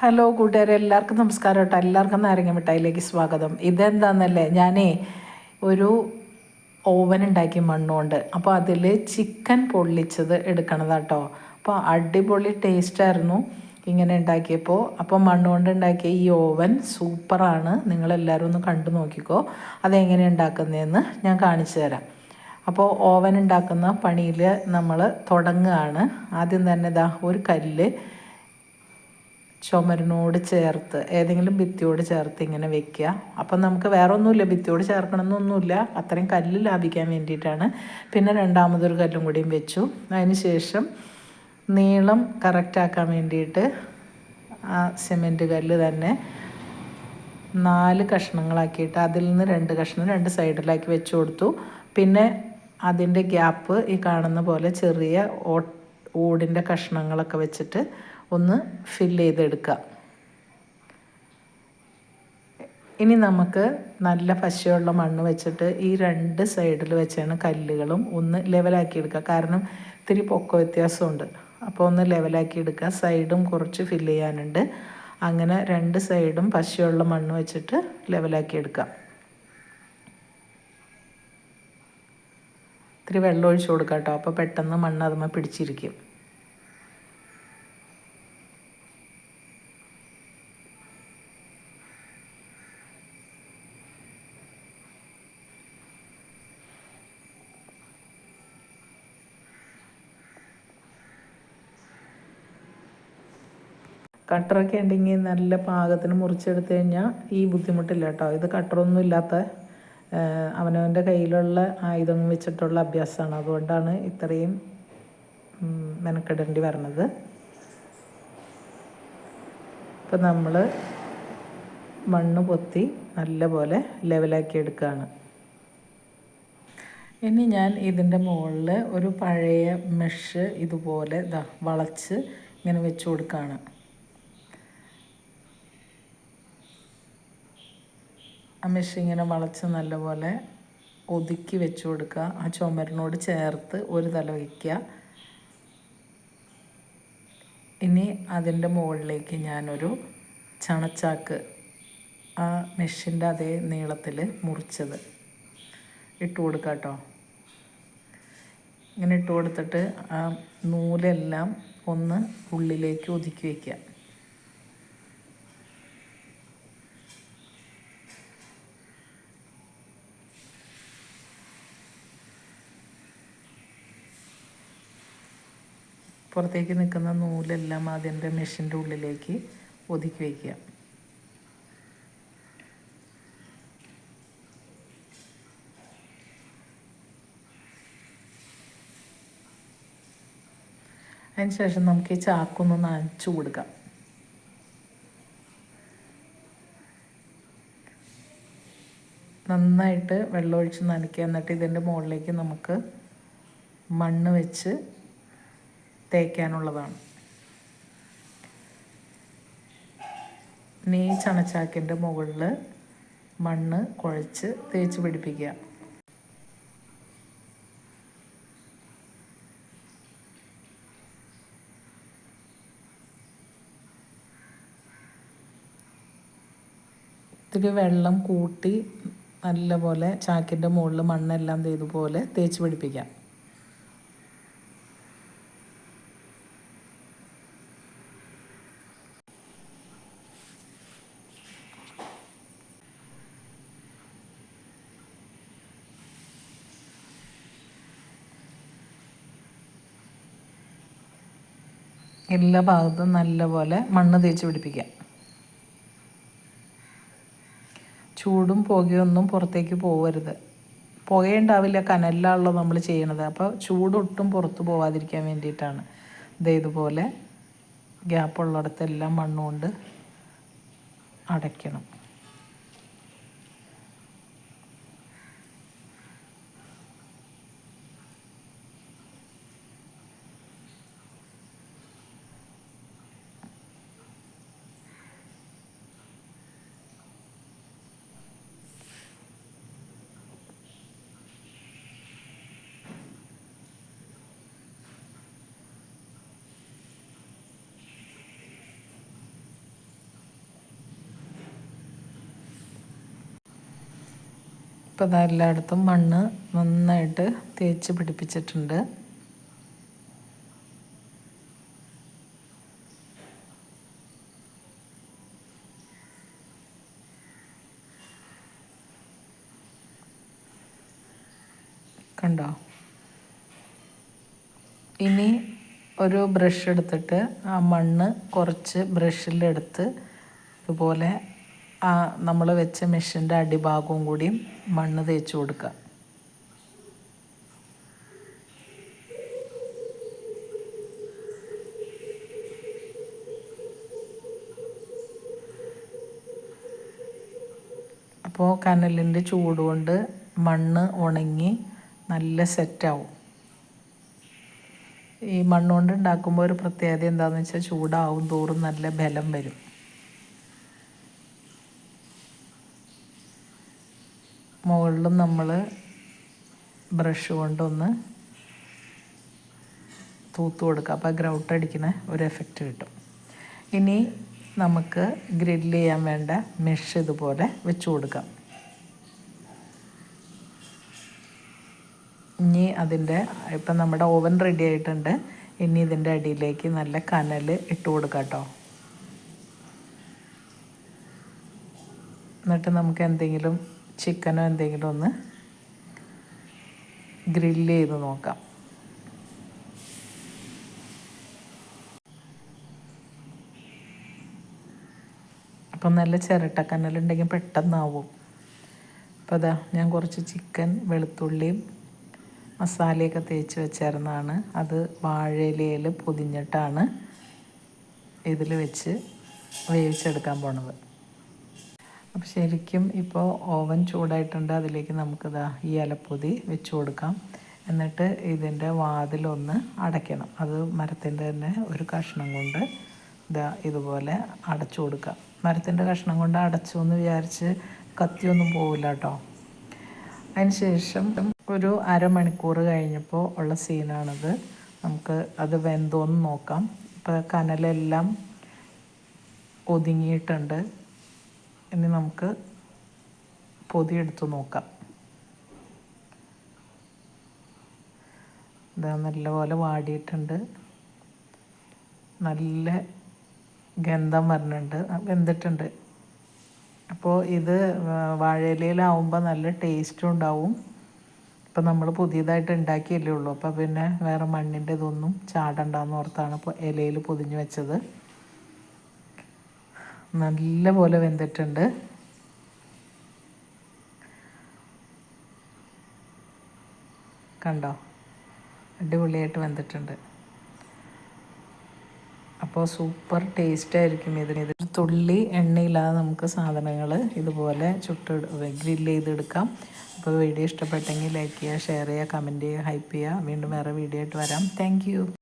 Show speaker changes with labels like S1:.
S1: Hello കൂട്ടുകാരെ എല്ലാവർക്കും നമസ്കാരം കേട്ടോ. എല്ലാവർക്കും നാരങ്ങ മിഠായിലേക്ക് സ്വാഗതം. ഇതെന്താണെന്നല്ലേ ഞാനേ ഒരു ഓവൻ ഉണ്ടാക്കി മണ്ണുകൊണ്ട് അപ്പോൾ അതിൽ ചിക്കൻ പൊള്ളിച്ചത് എടുക്കണതാട്ടോ അപ്പോൾ അടിപൊളി ടേസ്റ്റായിരുന്നു ഇങ്ങനെ ഉണ്ടാക്കിയപ്പോൾ അപ്പോൾ മണ്ണുകൊണ്ട് ഉണ്ടാക്കിയ ഈ ഓവൻ സൂപ്പറാണ്. നിങ്ങളെല്ലാവരും ഒന്ന് കണ്ടു നോക്കിക്കോ അതെങ്ങനെ ഉണ്ടാക്കുന്നതെന്ന് ഞാൻ കാണിച്ചു തരാം. അപ്പോൾ ഓവൻ ഉണ്ടാക്കുന്ന പണിയിൽ നമ്മൾ തുടങ്ങുകയാണ്. ആദ്യം തന്നെ ഇതാ ഒരു കല്ല് ചുമരിനോട് ചേർത്ത് ഏതെങ്കിലും ഭിത്തിയോട് ചേർത്ത് ഇങ്ങനെ വെക്കുക. അപ്പം നമുക്ക് വേറെ ഒന്നുമില്ല ഭിത്തിയോട് ചേർക്കണമെന്നൊന്നുമില്ല. അത്രയും കല്ല് ലാഭിക്കാൻ വേണ്ടിയിട്ടാണ്. പിന്നെ രണ്ടാമതൊരു കല്ലും കൂടിയും വെച്ചു. അതിന് ശേഷം നീളം കറക്റ്റാക്കാൻ വേണ്ടിയിട്ട് ആ സിമെന്റ് കല്ല് തന്നെ നാല് കഷ്ണങ്ങളാക്കിയിട്ട് അതിൽ നിന്ന് രണ്ട് കഷ്ണം രണ്ട് സൈഡിലാക്കി വെച്ച് കൊടുത്തു. പിന്നെ അതിന്റെ ഗ്യാപ്പ് ഈ കാണുന്ന പോലെ ചെറിയ ഓടിന്റെ കഷ്ണങ്ങളൊക്കെ വെച്ചിട്ട് ഒന്ന് ഫില്ല് ചെയ്തെടുക്കുക ഇനി നമുക്ക് നല്ല പശയുള്ള മണ്ണ് വെച്ചിട്ട് ഈ രണ്ട് സൈഡിൽ വെച്ചാണ് കല്ലുകളും ഒന്ന് ലെവലാക്കി എടുക്കുക കാരണം ഇത്തിരി പൊക്ക വ്യത്യാസമുണ്ട്. അപ്പോൾ ഒന്ന് ലെവലാക്കി എടുക്കുക സൈഡും കുറച്ച് ഫില്ല് ചെയ്യാനുണ്ട്. അങ്ങനെ രണ്ട് സൈഡും പശയുള്ള മണ്ണ് വെച്ചിട്ട് ലെവലാക്കി എടുക്കാം. ഇത്തിരി വെള്ളം ഒഴിച്ച് കൊടുക്കാം കേട്ടോ അപ്പോൾ പെട്ടെന്ന് മണ്ണ് അതുമ്മ പിടിച്ചിരിക്കും. കട്ടറൊക്കെ ഉണ്ടെങ്കിൽ നല്ല പാകത്തിന് മുറിച്ചെടുത്ത് കഴിഞ്ഞാൽ ഈ ബുദ്ധിമുട്ടില്ല കേട്ടോ. ഇത് കട്ടറൊന്നും ഇല്ലാത്ത അവനവന്റെ കയ്യിലുള്ള ആയുധം വെച്ചിട്ടുള്ള അഭ്യാസമാണ്. അതുകൊണ്ടാണ് ഇത്രയും മെനക്കെടേണ്ടി വരണത്. ഇപ്പം നമ്മൾ മണ്ണ് പൊത്തി നല്ല പോലെ ലെവലാക്കി എടുക്കുകയാണ് ഇനി ഞാൻ ഇതിന്റെ മുകളിൽ ഒരു പഴയ മെഷ് ഇതുപോലെ ഇതാ വളച്ച് ഇങ്ങനെ വെച്ച് കൊടുക്കുകയാണ് ആ മെഷ് ഇങ്ങനെ വളച്ച് നല്ലപോലെ ഒതുക്കി വെച്ച് കൊടുക്കുക. ആ ചുമരിനോട് ചേർത്ത് ഒരു തല വയ്ക്കുക. ഇനി അതിന്റെ മുകളിലേക്ക് ഞാനൊരു ചണച്ചാക്ക് ആ മെഷിന്റെ അതേ നീളത്തിൽ മുറിച്ചത് ഇട്ട് കൊടുക്കുക കേട്ടോ. ഇങ്ങനെ ഇട്ട് കൊടുത്തിട്ട് ആ നൂലെല്ലാം ഒന്ന് ഉള്ളിലേക്ക് ഒതുക്കി വയ്ക്കുക. പുറത്തേക്ക് നിൽക്കുന്ന നൂലെല്ലാം അതിന്റെ മെഷീന്റെ ഉള്ളിലേക്ക് ഒതുക്കി വയ്ക്കുക. അതിന് ശേഷം നമുക്ക് ഈ ചാക്കൊന്ന് നനച്ചു കൊടുക്കാം. നന്നായിട്ട് വെള്ളമൊഴിച്ച് നനയ്ക്കുക. എന്നിട്ട് ഇതിന്റെ മുകളിലേക്ക് നമുക്ക് മണ്ണ് വെച്ച് തേക്കാനുള്ളതാണ്. ഈ ചണച്ചാക്കിന്റെ മുകളിൽ മണ്ണ് കുഴച്ച് തേച്ച് പിടിപ്പിക്കുക. ഇത്തിരി വെള്ളം കൂട്ടി നല്ലപോലെ ചാക്കിന്റെ മുകളിൽ മണ്ണെല്ലാം ഇതുപോലെ തേച്ച് പിടിപ്പിക്കാം. എല്ലാ ഭാഗത്തും നല്ലപോലെ മണ്ണ് തേച്ച് പിടിപ്പിക്കാം ചൂടും പുകയൊന്നും പുറത്തേക്ക് പോകരുത് പുകയുണ്ടാവില്ല കനലിലാണല്ലോ നമ്മൾ ചെയ്യണത്. അപ്പോൾ ചൂടൊട്ടും പുറത്ത് പോവാതിരിക്കാൻ വേണ്ടിയിട്ടാണ്. ഇത് ഇതുപോലെ ഗ്യാപ്പുള്ളിടത്തെല്ലാം മണ്ണുകൊണ്ട് അടയ്ക്കണം. ഇപ്പോൾ ഇതാ എല്ലായിടത്തും മണ്ണ് നന്നായിട്ട് തേച്ച് പിടിപ്പിച്ചിട്ടുണ്ട്. കണ്ടോ? ഇനി ഒരു ബ്രഷ് എടുത്തിട്ട് ആ മണ്ണ് കുറച്ച് ബ്രഷിലെടുത്ത് ഇതുപോലെ ആ നമ്മൾ വെച്ച മെഷീന്റെ അടിഭാഗവും കൂടിയും മണ്ണ് തേച്ച് കൊടുക്കുക. അപ്പോൾ കനലിന്റെ ചൂട് കൊണ്ട് മണ്ണ് ഉണങ്ങി നല്ല സെറ്റാവും ഈ മണ്ണുകൊണ്ട് ഉണ്ടാക്കുമ്പോൾ ഒരു പ്രത്യേകത എന്താണെന്ന് വെച്ചാൽ ചൂടാവും തോറും നല്ല ബലം വരും. മുകളിലും നമ്മൾ ബ്രഷ് കൊണ്ടൊന്ന് തൂത്ത് കൊടുക്കുക അപ്പോൾ ഗ്രൗട്ട് അടിക്കുന്ന ഒരു എഫക്റ്റ് കിട്ടും. ഇനി നമുക്ക് ഗ്രില്ല് ചെയ്യാൻ വേണ്ട മെഷ് ഇതുപോലെ വെച്ച് കൊടുക്കാം. ഇനി അതിന്റെ ഇപ്പം നമ്മുടെ ഓവൻ റെഡി ആയിട്ടുണ്ട്. ഇനി ഇതിന്റെ അടിയിലേക്ക് നല്ല കനൽ ഇട്ട് കൊടുക്കാം കേട്ടോ. എന്നിട്ട് നമുക്ക് എന്തെങ്കിലും ചിക്കനോ എന്തെങ്കിലും ഒന്ന് ഗ്രില്ല് ചെയ്ത് നോക്കാം. അപ്പം നല്ല ചിരട്ടക്കനലുണ്ടെങ്കിൽ പെട്ടെന്നാവും. അപ്പോൾ അതാ ഞാൻ കുറച്ച് ചിക്കൻ വെളുത്തുള്ളിയും മസാലയൊക്കെ തേച്ച് വെച്ചിരുന്നതാണ്. അത് വാഴയിലയിൽ പൊതിഞ്ഞിട്ടാണ് ഇതിൽ വെച്ച് വേവിച്ചെടുക്കാൻ പോണത്. അപ്പോൾ ശരിക്കും ഇപ്പോൾ ഓവൻ ചൂടായിട്ടുണ്ട്. അതിലേക്ക് നമുക്കിതാ ഈ ഇലപ്പൊതി വെച്ച് കൊടുക്കാം. എന്നിട്ട് ഇതിന്റെ വാതിലൊന്ന് അടയ്ക്കണം. അത് മരത്തിന്റെ തന്നെ ഒരു കഷ്ണം കൊണ്ട് ഇതാ ഇതുപോലെ അടച്ചു കൊടുക്കുക മരത്തിന്റെ കഷ്ണം കൊണ്ട് അടച്ചു എന്ന് വിചാരിച്ച് കത്തിയൊന്നും പോവില്ല കേട്ടോ അതിന് ശേഷം ഒരു അരമണിക്കൂർ കഴിഞ്ഞപ്പോൾ ഉള്ള സീനാണത്. നമുക്ക് അത് വെന്തോന്ന് നോക്കാം. ഇപ്പോൾ കനലെല്ലാം ഒതുങ്ങിയിട്ടുണ്ട്. ഇനി നമുക്ക് പൊതിയെടുത്ത് നോക്കാം. ഇതാ നല്ലപോലെ വാടിയിട്ടുണ്ട്. നല്ല ഗന്ധം വരുന്നുണ്ട് വെന്തിട്ടുണ്ട്. അപ്പോൾ ഇത് വാഴയിലയിലാവുമ്പോൾ നല്ല ടേസ്റ്റും ഉണ്ടാവും. ഇപ്പം നമ്മൾ പുതിയതായിട്ട് ഉണ്ടാക്കിയല്ലേ ഉള്ളൂ. അപ്പോൾ പിന്നെ വേറെ മണ്ണിന്റെ ഇതൊന്നും ചാടണ്ടെന്ന് ഓർത്താണ് ഇപ്പോൾ ഇലയിൽ പൊതിഞ്ഞ് വെച്ചത്. നല്ല പോലെ വെന്തിട്ടുണ്ട്. കണ്ടോ? അടിപൊളിയായിട്ട് വെന്തിട്ടുണ്ട്. അപ്പോൾ സൂപ്പർ ടേസ്റ്റ് ആയിരിക്കും ഇതിന്. ഇത് തുള്ളി എണ്ണയില്ലാതെ നമുക്ക് സാധനങ്ങൾ ഇതുപോലെ ചുട്ട് ഗ്രില്ല് ചെയ്തെടുക്കാം. അപ്പോൾ വീഡിയോ ഇഷ്ടപ്പെട്ടെങ്കിൽ ലൈക്ക് ചെയ്യുക ഷെയർ ചെയ്യുക കമന്റ് ചെയ്യുക ഹൈപ്പ് ചെയ്യുക. വീണ്ടും വേറെ വീഡിയോ ആയിട്ട് വരാം. താങ്ക്